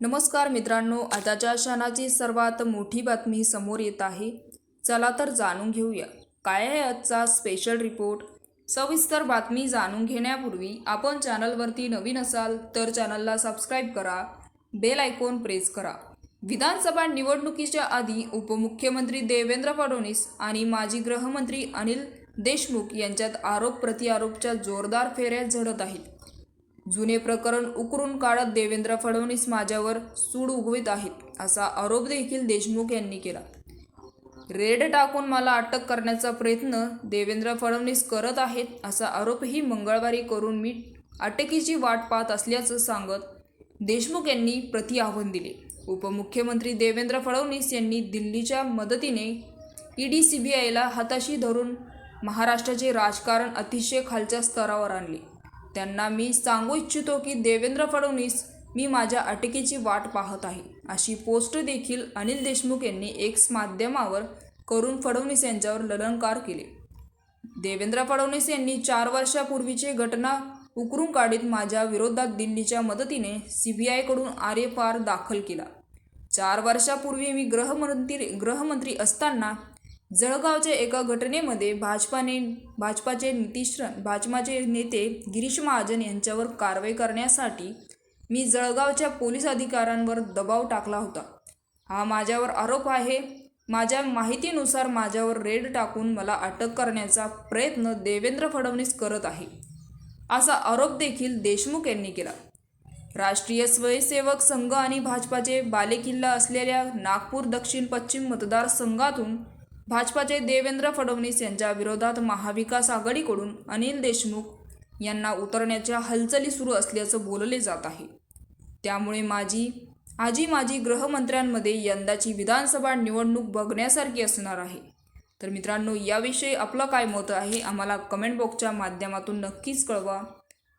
नमस्कार मित्रांनो आताच्या क्षणाची सर्वात मोठी बातमी समोर येत आहे. चला तर जाणून घेऊया. काय आहे आजचा स्पेशल रिपोर्ट सविस्तर बातमी जाणून घेण्यापूर्वी आपण चॅनलवरती नवीन असाल तर चॅनलला सबस्क्राईब करा बेल आयकॉन प्रेस करा. विधानसभा निवडणुकीच्या आधी उपमुख्यमंत्री देवेंद्र फडणवीस आणि माजी गृहमंत्री अनिल देशमुख यांच्यात आरोप प्रतिआरोपच्या जोरदार फेऱ्या झडत आहेत. जुने प्रकरण उकरून काढत देवेंद्र फडणवीस माझ्यावर सूड उगवित आहेत असा आरोप देखील देशमुख यांनी केला. रेड टाकून मला अटक करण्याचा प्रयत्न देवेंद्र फडणवीस करत आहेत असा आरोपही मंगळवारी करून मी अटकेची वाट पाहत असल्याचं सांगत देशमुख यांनी प्रतिआव्हान दिले. उपमुख्यमंत्री देवेंद्र फडणवीस यांनी दिल्लीच्या मदतीने ईडी आयला हाताशी धरून महाराष्ट्राचे राजकारण अतिशय खालच्या स्तरावर आणले. त्यांना मी सांगू इच्छितो की देवेंद्र फडणवीस मी माझ्या अटकेची वाट पाहत आहे. अशी पोस्ट देखील अनिल देशमुख यांनी एक्स माध्यमावर करून फडणवीस यांच्यावर ललनकार केले. देवेंद्र फडणवीस यांनी चार वर्षापूर्वीची घटना उकरून काढीत माझ्या विरोधात दिल्लीच्या मदतीने सीबीआयकडून आर एफ आर दाखल केला. चार वर्षापूर्वी मी गृहमंत्री गृहमंत्री असताना जळगावच्या एका घटनेमध्ये भाजपाने भाजपाचे नितीश भाजपाचे नेते गिरीश महाजन यांच्यावर कारवाई करण्यासाठी मी जळगावच्या पोलीस अधिकाऱ्यांवर दबाव टाकला होता. हा माझ्यावर आरोप आहे. माझ्या माहितीनुसार माझ्यावर रेड टाकून मला अटक करण्याचा प्रयत्न देवेंद्र फडणवीस करत आहे असा आरोप देखील देशमुख यांनी केला. राष्ट्रीय स्वयंसेवक संघ आणि भाजपाचे बालेकिल्ला असलेल्या नागपूर दक्षिण पश्चिम मतदारसंघातून भाजपाचे देवेंद्र फडणवीस यांच्या विरोधात महाविकास आघाडीकडून अनिल देशमुख यांना उतरण्याच्या हालचाली सुरू असल्याचं बोलले जात आहे. त्यामुळे माझी आजी माजी गृहमंत्र्यांमध्ये यंदाची विधानसभा निवडणूक बघण्यासारखी असणार आहे. तर मित्रांनो याविषयी आपलं काय मत आहे आम्हाला कमेंट बॉक्सच्या माध्यमातून नक्कीच कळवा.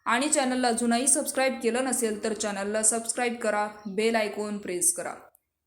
आणि चॅनलला अजूनही सबस्क्राईब केलं नसेल तर चॅनलला सबस्क्राईब करा बेल आयकॉन प्रेस करा.